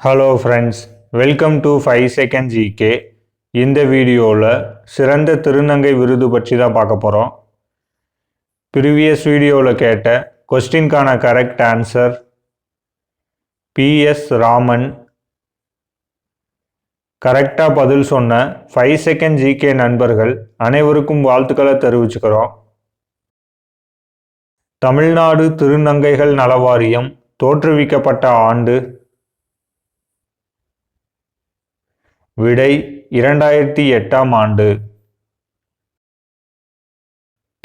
Hello friends welcome to five second GK இந்த வீடியோவில் சிறந்த திருநங்கை விருது பற்றி தான் பார்க்க போகிறோம் ப்ரீவியஸ் வீடியோவில் கேட்ட கொஸ்டின்கான கரெக்ட் ஆன்சர் பிஎஸ் ராமன் கரெக்டாக பதில் சொன்ன ஃபைவ் செகண்ட் ஜிகே நண்பர்கள் அனைவருக்கும் வாழ்த்துக்களை தெரிவிச்சுக்கிறோம். தமிழ்நாடு திருநங்கைகள் நலவாரியம் தோற்றுவிக்கப்பட்ட ஆண்டு விடை இரண்டாயிரத்தி எட்டாம் ஆண்டு.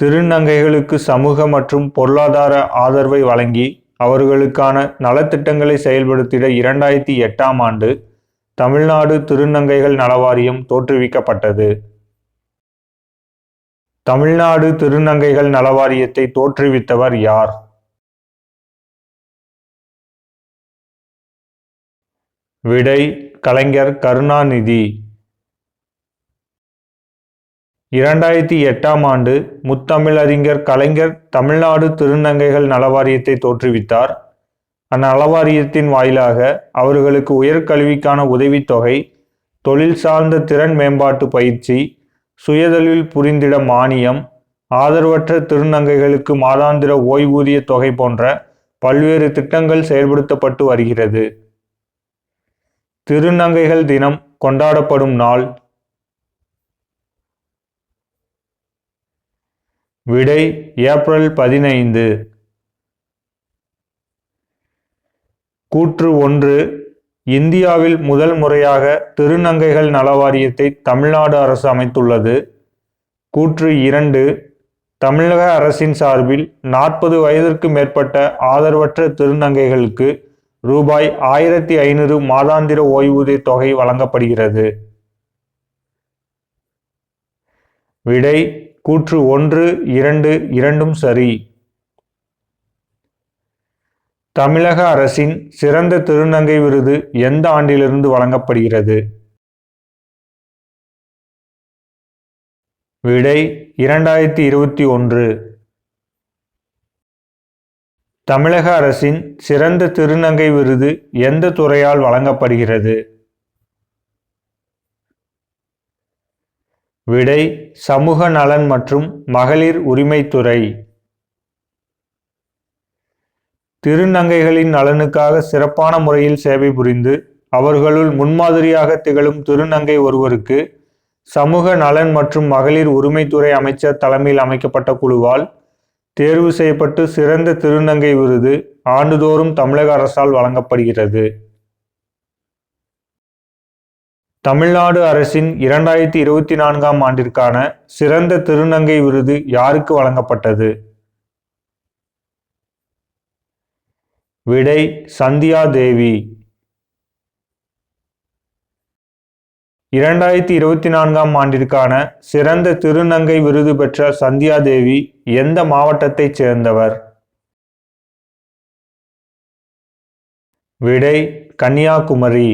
திருநங்கைகளுக்கு சமூக மற்றும் பொருளாதார ஆதரவை வழங்கி அவர்களுக்கான நலத்திட்டங்களை செயல்படுத்திட இரண்டாயிரத்தி எட்டாம் ஆண்டு தமிழ்நாடு திருநங்கைகள் நலவாரியம் தோற்றுவிக்கப்பட்டது. தமிழ்நாடு திருநங்கைகள் நலவாரியத்தை தோற்றுவித்தவர் யார்? விடை கலைஞர் கருணாநிதி. இரண்டாயிரத்தி எட்டாம் ஆண்டு முத்தமிழறிஞர் கலைஞர் தமிழ்நாடு திருநங்கைகள் நலவாரியத்தை தோற்றுவித்தார். அந்நலவாரியத்தின் வாயிலாக அவர்களுக்கு உயர்கல்விக்கான உதவித்தொகை தொழில் சார்ந்த திறன் மேம்பாட்டு பயிற்சி சுயதொழில் புரிந்திட மானியம் ஆதரவற்ற திருநங்கைகளுக்கு மாதாந்திர ஓய்வூதிய தொகை போன்ற பல்வேறு திட்டங்கள் செயல்படுத்தப்பட்டு வருகிறது. திருநங்கைகள் தினம் கொண்டாடப்படும் நாள். விடை ஏப்ரல் பதினைந்து. கூற்று ஒன்று. இந்தியாவில் முதல் முறையாக திருநங்கைகள் நலவாரியத்தை தமிழ்நாடு அரசு அமைத்துள்ளது. கூற்று இரண்டு. தமிழக அரசின் சார்பில் நாற்பது வயதிற்கு மேற்பட்ட ஆதரவற்ற திருநங்கைகளுக்கு ரூபாய் ஆயிரத்தி ஐநூறு மாதாந்திர ஓய்வூதிய தொகை வழங்கப்படுகிறது. விடை கூற்று ஒன்று இரண்டு இரண்டும் சரி. தமிழக அரசின் சிறந்த திருநங்கை விருது எந்த ஆண்டிலிருந்து வழங்கப்படுகிறது? விடை இரண்டாயிரத்தி இருபத்தி ஒன்று. தமிழக அரசின் சிறந்த திருநங்கை விருது எந்த துறையால் வழங்கப்படுகிறது? விடை சமூக நலன் மற்றும் மகளிர் உரிமைத்துறை திருநங்கைகளின் நலனுக்காக சிறப்பான முறையில் சேவை புரிந்து அவர்களுள் முன்மாதிரியாக திகழும் திருநங்கை ஒருவருக்கு சமூக நலன் மற்றும் மகளிர் உரிமைத்துறை அமைச்சர் தலைமையில் அமைக்கப்பட்ட குழுவால் தேர்வு செய்யப்பட்டு சிறந்த திருநங்கை விருது ஆண்டுதோறும் தமிழக அரசால் வழங்கப்படுகிறது. தமிழ்நாடு அரசின் இரண்டாயிரத்தி இருபத்தி நான்காம் ஆண்டிற்கான சிறந்த திருநங்கை விருது யாருக்கு வழங்கப்பட்டது? விடை சந்தியா தேவி. இரண்டாயிரத்தி இருபத்தி நான்காம் ஆண்டிற்கான சிறந்த திருநங்கை விருது பெற்ற சந்தியா தேவி எந்த மாவட்டத்தைச் சேர்ந்தவர்? விடை கன்னியாகுமரி.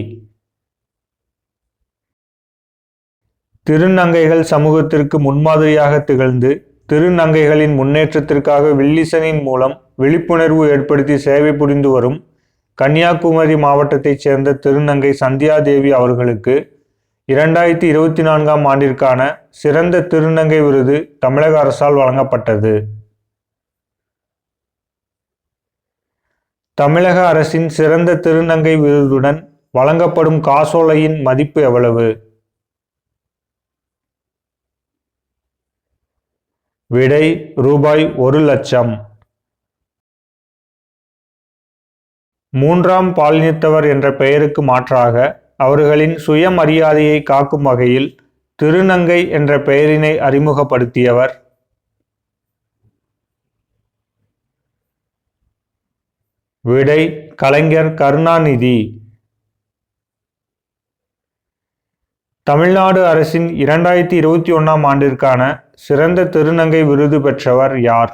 திருநங்கைகள் சமூகத்திற்கு முன்மாதிரியாக திகழ்ந்து திருநங்கைகளின் முன்னேற்றத்திற்காக வில்லிசனின் மூலம் விழிப்புணர்வு ஏற்படுத்தி சேவை புரிந்து வரும் கன்னியாகுமரி மாவட்டத்தைச் சேர்ந்த திருநங்கை சந்தியா தேவி அவர்களுக்கு இரண்டாயிரத்தி இருபத்தி நான்காம் ஆண்டிற்கான சிறந்த திருநங்கை விருது தமிழக அரசால் வழங்கப்பட்டது. தமிழக அரசின் சிறந்த திருநங்கை விருதுடன் வழங்கப்படும் காசோலையின் மதிப்பு எவ்வளவு? விடை ரூபாய் ஒரு லட்சம். மூன்றாம் பாலினத்தவர் என்ற பெயருக்கு மாற்றாக அவர்களின் சுயமரியாதையை காக்கும் வகையில் திருநங்கை என்ற பெயரினை அறிமுகப்படுத்தியவர். விடை கலைஞர் கருணாநிதி. தமிழ்நாடு அரசின் இரண்டாயிரத்தி இருபத்தி ஒன்றாம் ஆண்டிற்கான சிறந்த திருநங்கை விருது பெற்றவர் யார்?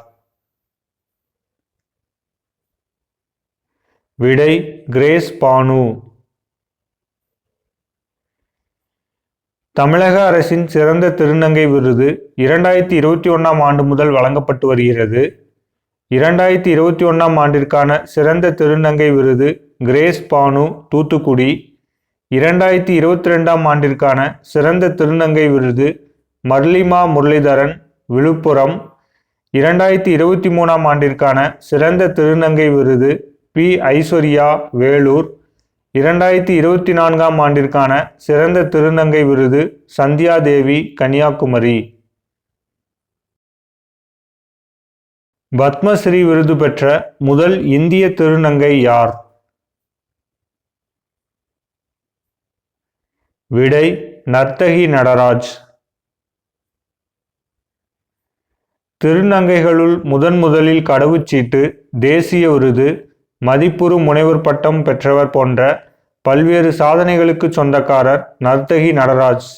விடை கிரேஸ் பானு. தமிழக அரசின் சிறந்த திருநங்கை விருது இரண்டாயிரத்தி இருபத்தி ஒன்றாம் ஆண்டு முதல் வழங்கப்பட்டு வருகிறது. இரண்டாயிரத்தி இருபத்தி ஒன்றாம் ஆண்டிற்கான சிறந்த திருநங்கை விருது கிரேஸ் பானு தூத்துக்குடி. இரண்டாயிரத்தி இருபத்தி ரெண்டாம் ஆண்டிற்கான சிறந்த திருநங்கை விருது மர்லிமா முரளிதரன் விழுப்புரம். இரண்டாயிரத்தி இருபத்தி மூணாம் ஆண்டிற்கான சிறந்த திருநங்கை விருது பி. ஐஸ்வர்யா வேலூர். இரண்டாயிரத்தி இருபத்தி நான்காம் ஆண்டிற்கான சிறந்த திருநங்கை விருது சந்தியா தேவி கன்னியாகுமரி. பத்மஸ்ரீ விருது பெற்ற முதல் இந்திய திருநங்கை யார்? விடை நர்த்தகி நடராஜ். திருநங்கைகளுள் முதன் முதலில் கடவுச்சீட்டு தேசிய விருது மதிப்புறு முனைவர் பட்டம் பெற்றவர் போன்ற பல்வேறு சாதனைகளுக்கு சொந்தக்காரர் நர்த்தகி நடராஜ்.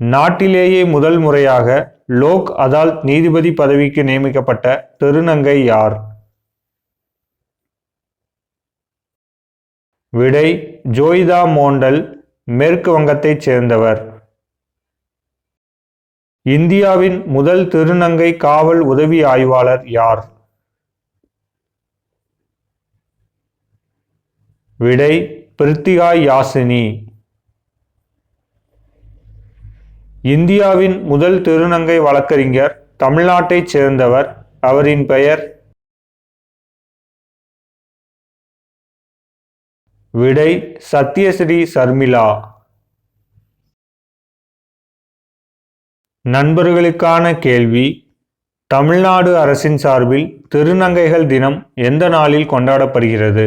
நாட்டிலேயே முதல் முறையாக லோக் அதால்த் நீதிபதி பதவிக்கு நியமிக்கப்பட்ட திருநங்கை யார்? விடை ஜோய்தா மோண்டல் மேற்கு வங்கத்தைச் சேர்ந்தவர். இந்தியாவின் முதல் திருநங்கை காவல் உதவி ஆய்வாளர் யார்? விடை பிரித்திகா யாசினி. இந்தியாவின் முதல் திருநங்கை வழக்கறிஞர் தமிழ்நாட்டைச் சேர்ந்தவர் அவரின் பெயர் விடை சத்யஸ்ரீ சர்மிளா. நண்பர்களுக்கான கேள்வி தமிழ்நாடு அரசின் சார்பில் திருநங்கைகள் தினம் எந்த நாளில் கொண்டாடப்படுகிறது?